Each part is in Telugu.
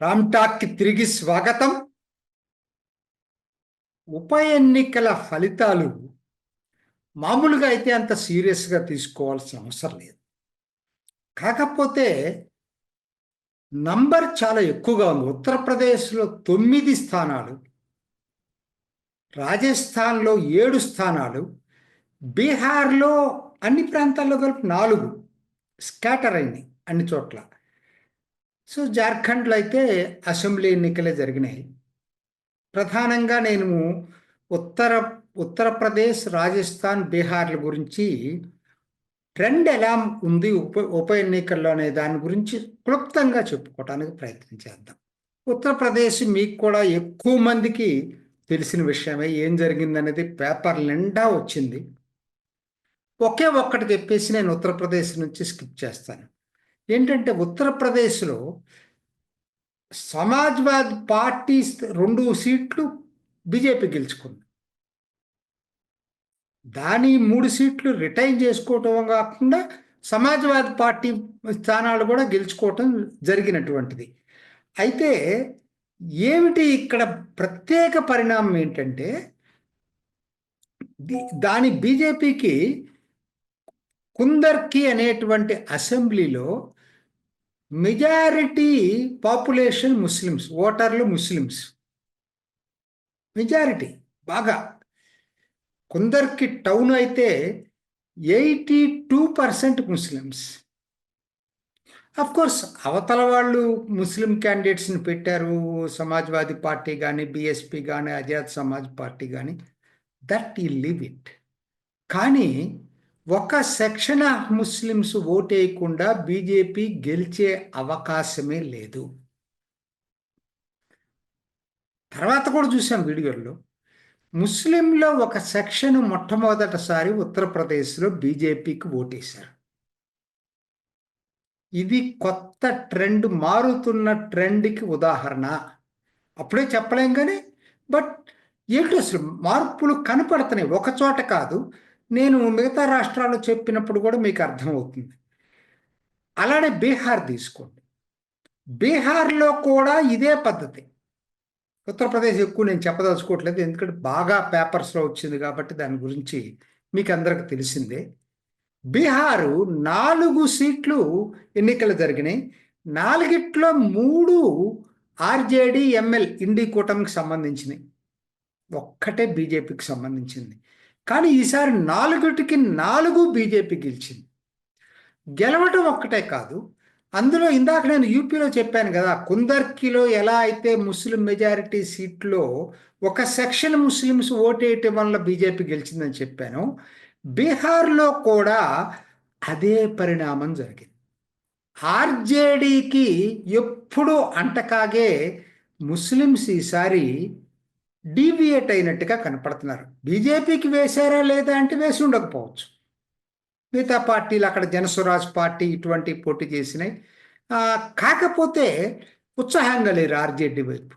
రామ్టాక్కి తిరిగి స్వాగతం. ఉప ఎన్నికల ఫలితాలు మామూలుగా అయితే అంత సీరియస్గా తీసుకోవాల్సిన అవసరం లేదు. కాకపోతే నంబర్ చాలా ఎక్కువగా ఉంది. ఉత్తరప్రదేశ్లో తొమ్మిది స్థానాలు రాజస్థాన్లో ఏడు స్థానాలు బీహార్లో అన్ని ప్రాంతాల్లో కలిపి నాలుగు స్కాటర్ అయింది అన్ని చోట్ల. సో జార్ఖండ్లో అయితే అసెంబ్లీ ఎన్నికలే జరిగినాయి. ప్రధానంగా నేను ఉత్తర ఉత్తరప్రదేశ్ రాజస్థాన్ బీహార్ల గురించి ట్రెండ్ ఎలా ఉంది ఉప ఉప ఎన్నికల్లో అనే దాని గురించి క్లుప్తంగా చెప్పుకోవడానికి ప్రయత్నం చేద్దాం. ఉత్తరప్రదేశ్ మీకు కూడా ఎక్కువ మందికి తెలిసిన విషయమే. ఏం జరిగిందనేది పేపర్ నిండా వచ్చింది. ఒకే ఒక్కటి చెప్పేసి నేను ఉత్తరప్రదేశ్ నుంచి స్కిప్ చేస్తాను. ఏంటంటే ఉత్తరప్రదేశ్లో సమాజ్వాద్ పార్టీ రెండు సీట్లు బీజేపీ గెలుచుకుంది. దాని మూడు సీట్లు రిటైన్ చేసుకోవటం కాకుండా సమాజ్వాద్ పార్టీ స్థానాలు కూడా గెలుచుకోవటం జరిగినటువంటిది. అయితే ఏమిటి ఇక్కడ ప్రత్యేక పరిణామం ఏంటంటే దాని బీజేపీకి కుందర్కి అనేటువంటి అసెంబ్లీలో మెజారిటీ పాపులేషన్ ముస్లిమ్స్ ఓటర్లు ముస్లిమ్స్ మెజారిటీ బాగా. కొందరికి టౌన్ అయితే eighty two percent Muslims course అవతల వాళ్ళు ముస్లిం క్యాండిడేట్స్ని పెట్టారు సమాజ్వాదీ పార్టీ కానీ బీఎస్పీ కానీ ఆజాద్ సమాజ్ పార్టీ కానీ దట్ ఈ లివ్ ఇట్ కానీ ఒక సెక్షన్ ఆఫ్ ముస్లిమ్స్ ఓటేయకుండా బీజేపీ గెలిచే అవకాశమే లేదు. తర్వాత కూడా చూసాం వీడియోలో ముస్లింలో ఒక సెక్షన్ మొట్టమొదటిసారి ఉత్తరప్రదేశ్లో బీజేపీకి ఓటేశారు. ఇది కొత్త ట్రెండ్ మారుతున్న ట్రెండ్కి ఉదాహరణ. అప్పుడే చెప్పలేం కానీ బట్ ఏంటో అసలు మార్పులు కనపడుతున్నాయి. ఒక చోట కాదు నేను మిగతా రాష్ట్రాల్లో చెప్పినప్పుడు కూడా మీకు అర్థమవుతుంది. అలానే బీహార్ తీసుకోండి. బీహార్లో కూడా ఇదే పద్ధతి. ఉత్తరప్రదేశ్ ఎక్కువ నేను చెప్పదలుచుకోవట్లేదు ఎందుకంటే బాగా పేపర్స్లో వచ్చింది కాబట్టి దాని గురించి మీకు అందరికి తెలిసిందే. బీహారు నాలుగు సీట్లు ఎన్నికలు జరిగినాయి. నాలుగిట్లో మూడు ఆర్జేడి ఎంఎల్ ఇండి కూటమికి సంబంధించినవి ఒక్కటే బీజేపీకి సంబంధించింది. కానీ ఈసారి నాలుగుటికి నాలుగు బీజేపీ గెలిచింది. గెలవటం ఒక్కటే కాదు. అందులో ఇందాక నేను యూపీలో చెప్పాను కదా కుందర్కిలో ఎలా అయితే ముస్లిం మెజారిటీ సీట్లో ఒక సెక్షన్ ముస్లిమ్స్ ఓటేయటం వల్ల బీజేపీ గెలిచిందని చెప్పాను బీహార్లో కూడా అదే పరిణామం జరిగింది. ఆర్జేడీకి ఎప్పుడూ అంటకాగే ముస్లిమ్స్ ఈసారి డీవియేట్ అయినట్టుగా కనపడుతున్నారు. బీజేపీకి వేశారా లేదా అంటే వేసి ఉండకపోవచ్చు. మిగతా పార్టీలు అక్కడ జనస్వరాజ్ పార్టీ ఇటువంటి పోటీ చేసినాయి. కాకపోతే ఉత్సాహంగా లేరు ఆర్జేడీ వైపు.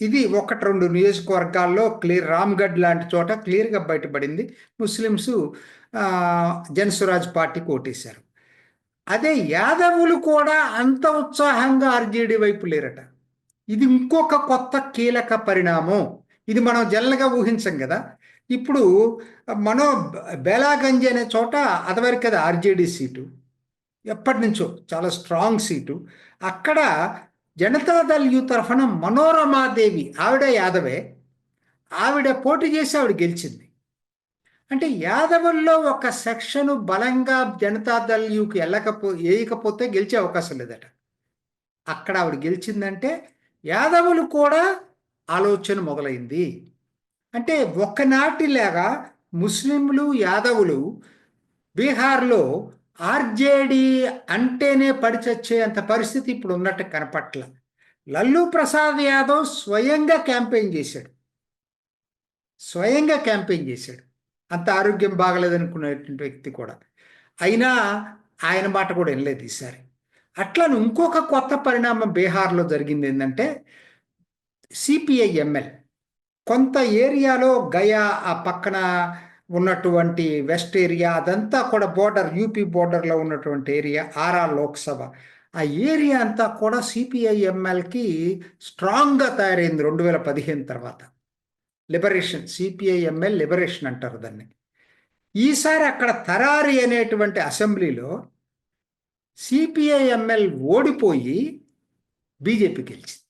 ఇది ఒకటి రెండు నియోజకవర్గాల్లో క్లియర్ రామ్గఢ్ లాంటి చోట క్లియర్గా బయటపడింది. ముస్లిమ్స్ జనస్వరాజ్ పార్టీకి ఓటేశారు. అదే యాదవులు కూడా అంత ఉత్సాహంగా ఆర్జేడీ వైపు లేరట. ఇది ఇంకొక కొత్త కీలక పరిణామం. ఇది మనం జల్లగా ఊహించం కదా. ఇప్పుడు మనం బేలాగంజ్ అనే చోట అదివరకు కదా ఆర్జేడీ సీటు. ఎప్పటి నుంచో చాలా స్ట్రాంగ్ సీటు. అక్కడ జనతాదళ్ యూ తరఫున మనోరమాదేవి ఆవిడ యాదవే. ఆవిడ పోటీ చేసి ఆవిడ గెలిచింది. అంటే యాదవుల్లో ఒక సెక్షన్ బలంగా జనతాదళ్ యూకి వెళ్ళకపో వేయకపోతే గెలిచే అవకాశం లేదట. అక్కడ ఆవిడ గెలిచిందంటే యాదవులు కూడా ఆలోచన మొదలైంది. అంటే ఒకనాటిలాగా ముస్లింలు యాదవులు బీహార్లో ఆర్జేడి అంటేనే పడిచచ్చేంత పరిస్థితి ఇప్పుడు ఉన్నట్టు కనపట్ల. లల్లు ప్రసాద్ యాదవ్ స్వయంగా క్యాంపెయిన్ చేశాడు. స్వయంగా క్యాంపెయిన్ చేశాడు. అంత ఆరోగ్యం బాగలేదనుకునేటువంటి వ్యక్తి కూడా. అయినా ఆయన మాట కూడా వినలేదు ఈసారి. అట్లా ఇంకొక కొత్త పరిణామం బీహార్లో జరిగింది ఏంటంటే సిపిఐ ఎంఎల్ కొంత ఏరియాలో గయా ఆ పక్కన ఉన్నటువంటి వెస్ట్ ఏరియా అదంతా కూడా బోర్డర్ యూపీ బోర్డర్లో ఉన్నటువంటి ఏరియా ఆరా లోక్సభ. ఆ ఏరియా అంతా కూడా సిపిఐఎంఎల్కి స్ట్రాంగ్గా తయారైంది రెండు వేల పదిహేను తర్వాత. లిబరేషన్ సిపిఐఎంఎల్ లిబరేషన్ అంటారు దాన్ని. ఈసారి అక్కడ తరారి అనేటువంటి అసెంబ్లీలో సిపిఐఎంఎల్ ఓడిపోయి బీజేపీ గెలిచింది.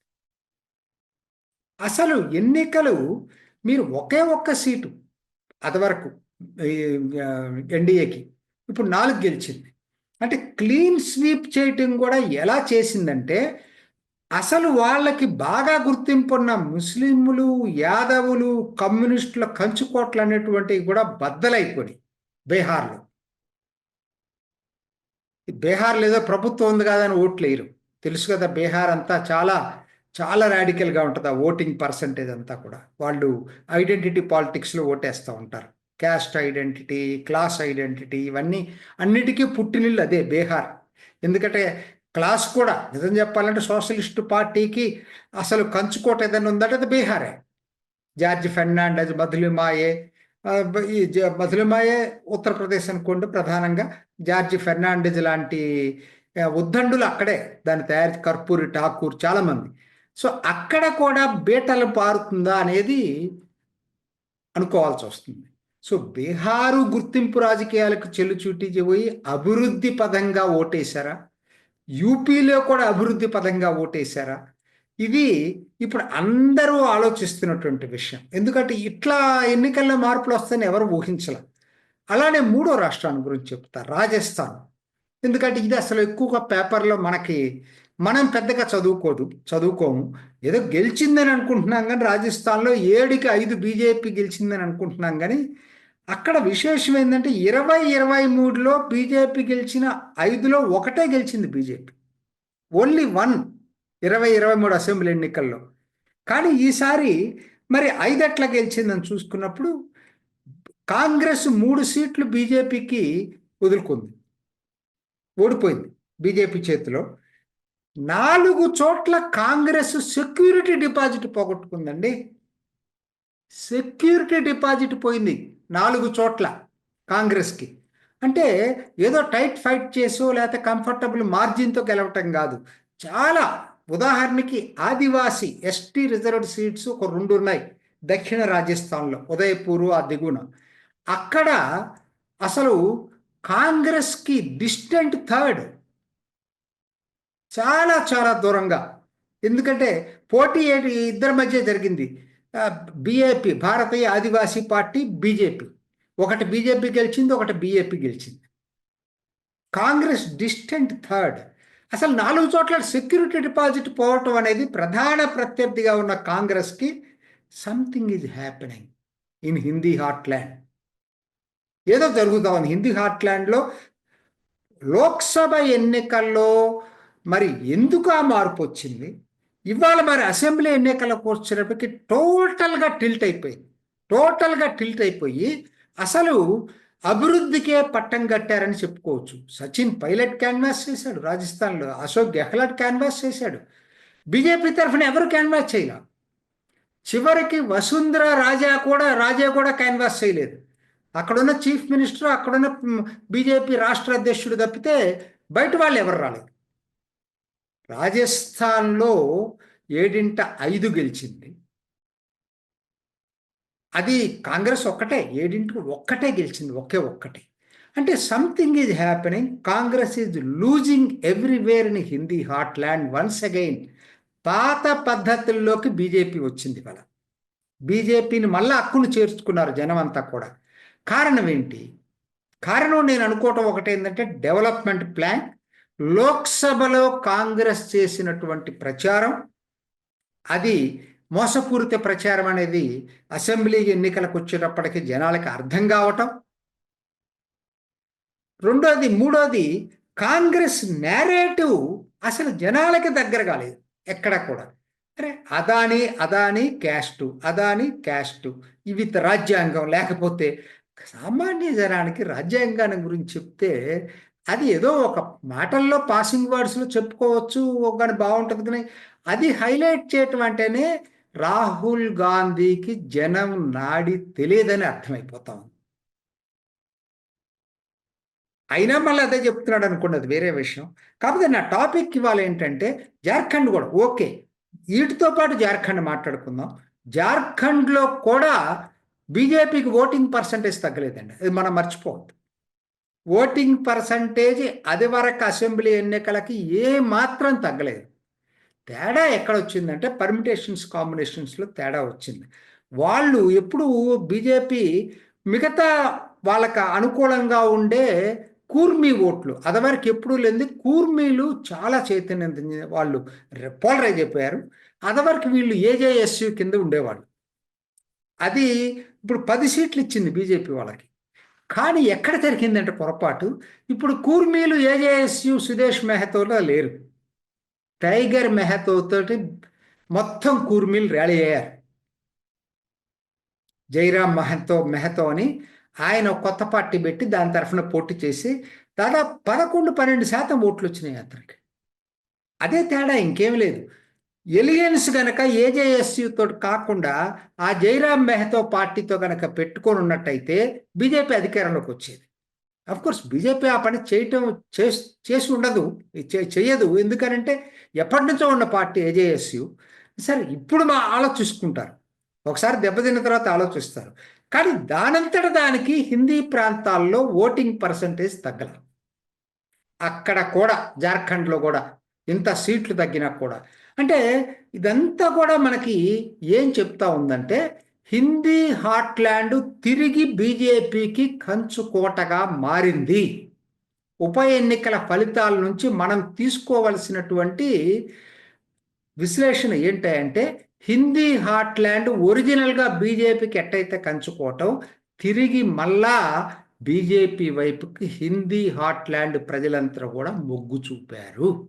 అసలు ఎన్నికలు మీరు ఒకే ఒక్క సీటు అదివరకు ఎన్డీఏకి ఇప్పుడు నాలుగు గెలిచింది. అంటే క్లీన్ స్వీప్ చేయటం కూడా ఎలా చేసిందంటే అసలు వాళ్ళకి బాగా గుర్తింపున్న ముస్లింలు యాదవులు కమ్యూనిస్టుల కంచుకోట్లు అనేటువంటివి కూడా బద్దలైపోయి బీహార్లో. బీహార్లో ఏదో ప్రభుత్వం ఉంది కదా అని ఓట్లు వేయరు. తెలుసు కదా బీహార్ అంతా చాలా చాలా రాడికల్గా ఉంటుంది ఆ ఓటింగ్ పర్సంటేజ్ అంతా కూడా. వాళ్ళు ఐడెంటిటీ పాలిటిక్స్లో ఓటేస్తూ ఉంటారు. క్యాస్ట్ ఐడెంటిటీ క్లాస్ ఐడెంటిటీ ఇవన్నీ అన్నిటికీ పుట్టినిల్లు అదే బీహార్. ఎందుకంటే క్లాస్ కూడా నిజం చెప్పాలంటే సోషలిస్ట్ పార్టీకి అసలు కంచుకోట ఏదైనా ఉందంటే అది బీహారే. జార్జ్ ఫెర్నాండెజ్ మధులిమాయే ఈ మధులిమాయే ఉత్తరప్రదేశ్ అనుకోండి ప్రధానంగా జార్జ్ ఫెర్నాండెజ్ లాంటి ఉద్దండులు అక్కడే దాన్ని తయారు కర్పూరి ఠాకూర్ చాలామంది సో అక్కడ కూడా బీటలు పారుతుందా అనేది అనుకోవాల్సి వస్తుంది. సో బీహారు గుర్తింపు రాజకీయాలకు చెల్లుచూటి పోయి అభివృద్ధి పదంగా ఓటేశారా? యూపీలో కూడా అభివృద్ధి పదంగా ఓటేశారా? ఇది ఇప్పుడు అందరూ ఆలోచిస్తున్నటువంటి విషయం. ఎందుకంటే ఇట్లా ఎన్నికల్లో మార్పులు వస్తాయని ఎవరు ఊహించలే. అలానే మూడో రాష్ట్రాన్ని గురించి చెప్తారు రాజస్థాన్. ఎందుకంటే ఇది అసలు ఎక్కువగా పేపర్లో మనకి మనం పెద్దగా చదువుకోదు చదువుకోము. ఏదో గెలిచిందని అనుకుంటున్నాం కానీ రాజస్థాన్లో ఏడుకి ఐదు బీజేపీ గెలిచిందని అనుకుంటున్నాం కానీ అక్కడ విశేషం ఏంటంటే ఇరవై ఇరవై మూడులో బీజేపీ గెలిచిన ఐదులో ఒకటే గెలిచింది బీజేపీ. ఓన్లీ వన్ ఇరవై ఇరవై మూడు అసెంబ్లీ ఎన్నికల్లో. కానీ ఈసారి మరి ఐదట్ల గెలిచిందని చూసుకున్నప్పుడు కాంగ్రెస్ మూడు సీట్లు బీజేపీకి వదులుకుంది. ఓడిపోయింది బీజేపీ చేతిలో. నాలుగు చోట్ల కాంగ్రెస్ సెక్యూరిటీ డిపాజిట్ పోగొట్టుకుందండి. సెక్యూరిటీ డిపాజిట్ పోయింది నాలుగు చోట్ల కాంగ్రెస్కి. అంటే ఏదో టైట్ ఫైట్ చేసో లేకపోతే కంఫర్టబుల్ మార్జిన్తో గెలవటం కాదు. చాలా ఉదాహరణకి ఆదివాసీ ఎస్టీ రిజర్వ్డ్ సీట్స్ ఒక రెండు ఉన్నాయి దక్షిణ రాజస్థాన్లో ఉదయపూర్ ఆ దిగున అక్కడ అసలు కాంగ్రెస్కి డిస్టెంట్ థర్డ్. చాలా చాలా దూరంగా. ఎందుకంటే పోటీ ఇద్దరి మధ్య జరిగింది. BAP Bharatiya Adivasi party BJP ఒకటి బీజేపీ గెలిచింది ఒకటి బీఏపీ గెలిచింది. Congress distant third. అసలు నాలుగు చోట్ల సెక్యూరిటీ డిపాజిట్ పోవటం అనేది ప్రధాన ప్రత్యర్థిగా ఉన్న కాంగ్రెస్కి something is happening in Hindi land ఏదో జరుగుతా ఉంది. హిందీ ల్యాండ్లో లోక్సభ ఎన్నికల్లో మరి ఎందుకు ఆ మార్పు వచ్చింది? ఇవాళ మరి అసెంబ్లీ ఎన్నికలకు వచ్చినప్పటికీ టోటల్గా టిల్ట్ అయిపోయింది. టోటల్గా టిల్ట్ అయిపోయి అసలు అభివృద్ధికే పట్టం కట్టారని చెప్పుకోవచ్చు. సచిన్ పైలట్ క్యాన్వాస్ చేశాడు రాజస్థాన్లో అశోక్ గెహ్లాట్ క్యాన్వాస్ చేశాడు. బీజేపీ తరఫున ఎవరు క్యాన్వాస్ చేయలే? చివరికి వసుంధర రాజా కూడా రాజా కూడా క్యాన్వాస్ చేయలేదు. అక్కడున్న చీఫ్ మినిస్టర్ అక్కడున్న బీజేపీ రాష్ట్ర అధ్యక్షుడు తప్పితే బయట వాళ్ళు ఎవరు రాలేదు. రాజస్థాన్లో ఏడింట ఐదు గెలిచింది. అది కాంగ్రెస్ ఒక్కటే ఏడింటికి ఒక్కటే గెలిచింది ఒకే ఒక్కటే. అంటే something is happening Congress is losing everywhere in Hindi heart land once again పాత పద్ధతుల్లోకి బీజేపీ వచ్చింది వాళ్ళ బీజేపీని మళ్ళీ హక్కును చేర్చుకున్నారు జనం అంతా కూడా. కారణం ఏంటి? కారణం నేను అనుకోవటం ఒకటి ఏంటంటే డెవలప్మెంట్ ప్లాన్ లోక్సభలో కాంగ్రెస్ చేసినటువంటి ప్రచారం అది మోసపూరిత ప్రచారం అనేది అసెంబ్లీ ఎన్నికలకు వచ్చేటప్పటికి జనాలకి అర్థం కావటం. రెండోది మూడోది కాంగ్రెస్ నేరేటివ్ అసలు జనాలకి దగ్గర కాలేదు ఎక్కడ కూడా. అరే అదాని అదాని క్యాస్టు అదాని క్యాస్టు ఇవి రాజ్యాంగం లేకపోతే సామాన్య జనానికి రాజ్యాంగాన్ని గురించి చెప్తే అది ఏదో ఒక మాటల్లో పాసింగ్ వర్డ్స్లో చెప్పుకోవచ్చు కానీ బాగుంటుంది కానీ అది హైలైట్ చేయటం అంటేనే రాహుల్ గాంధీకి జనం నాడి తెలియదని అర్థమైపోతా. ఉంది అయినా మళ్ళీ అదే చెప్తున్నాడు అనుకోండి అది వేరే విషయం. కాకపోతే నా టాపిక్ ఇవాళ ఏంటంటే జార్ఖండ్ కూడా ఓకే వీటితో పాటు జార్ఖండ్ మాట్లాడుకుందాం. జార్ఖండ్లో కూడా బీజేపీకి ఓటింగ్ పర్సంటేజ్ తగ్గలేదండి అది మనం మర్చిపోవద్దు. ఓటింగ్ పర్సంటేజ్ అది వరకు అసెంబ్లీ ఎన్నికలకి ఏ మాత్రం తగ్గలేదు. తేడా ఎక్కడ వచ్చిందంటే పర్మిటేషన్స్ కాంబినేషన్స్లో తేడా వచ్చింది. వాళ్ళు ఎప్పుడు బీజేపీ మిగతా వాళ్ళకి అనుకూలంగా ఉండే కూర్మీ ఓట్లు అదవరకు ఎప్పుడూ లేని కూర్మీలు చాలా చైతన్యం వాళ్ళు పోలరైజ్ అయిపోయారు. అదవరకు వీళ్ళు ఏజేఎస్యు కింద ఉండేవాళ్ళు. అది ఇప్పుడు పది సీట్లు ఇచ్చింది బీజేపీ వాళ్ళకి. కానీ ఎక్కడ జరిగిందంటే పొరపాటు ఇప్పుడు కూర్మీలు ఏజేఎస్యు సుదేశ్ మెహతోలో లేరు. టైగర్ మెహతో తోటి మొత్తం కూర్మిల్ ర్యాలీ అయ్యారు. జైరామ్ మెహతో మెహతో అని ఆయన కొత్త పార్టీ పెట్టి దాని తరఫున పోటీ చేసి దాదాపు పదకొండు పన్నెండు శాతం ఓట్లు వచ్చినాయి అతనికి. అదే తేడా ఇంకేం లేదు. ఎలియన్స్ గనక ఏజేఎస్యు తోటి కాకుండా ఆ జైరామ్ మెహతో పార్టీతో గనక పెట్టుకొని ఉన్నట్టయితే బీజేపీ అధికారంలోకి వచ్చేది. కోర్స్ బీజేపీ ఆ పని చేయటం చేసి ఉండదు. చేయదు ఎందుకనంటే ఎప్పటి నుంచో ఉన్న పార్టీ ఏజేఎస్యు సరే ఇప్పుడు మా ఆలోచిస్తుంటారు. ఒకసారి దెబ్బతిన్న తర్వాత ఆలోచిస్తారు. కానీ దానంతట దానికి హిందీ ప్రాంతాల్లో ఓటింగ్ పర్సంటేజ్ తగ్గల. అక్కడ కూడా జార్ఖండ్లో కూడా ఇంత సీట్లు తగ్గినా కూడా. అంటే ఇదంతా కూడా మనకి ఏం చెప్తా ఉందంటే హిందీ హార్ట్లాండ్ తిరిగి బీజేపీకి కంచుకోటగా మారింది. ఉప ఎన్నికల ఫలితాల నుంచి మనం తీసుకోవలసినటువంటి విశ్లేషణ ఏంటంటే హిందీ హార్ట్లాండ్ ఒరిజినల్గా బీజేపీకి ఎట్టయితే కంచుకోవటం తిరిగి మళ్ళా బీజేపీ వైపుకి హిందీ హార్ట్లాండ్ ప్రజలంతా కూడా మొగ్గు చూపారు.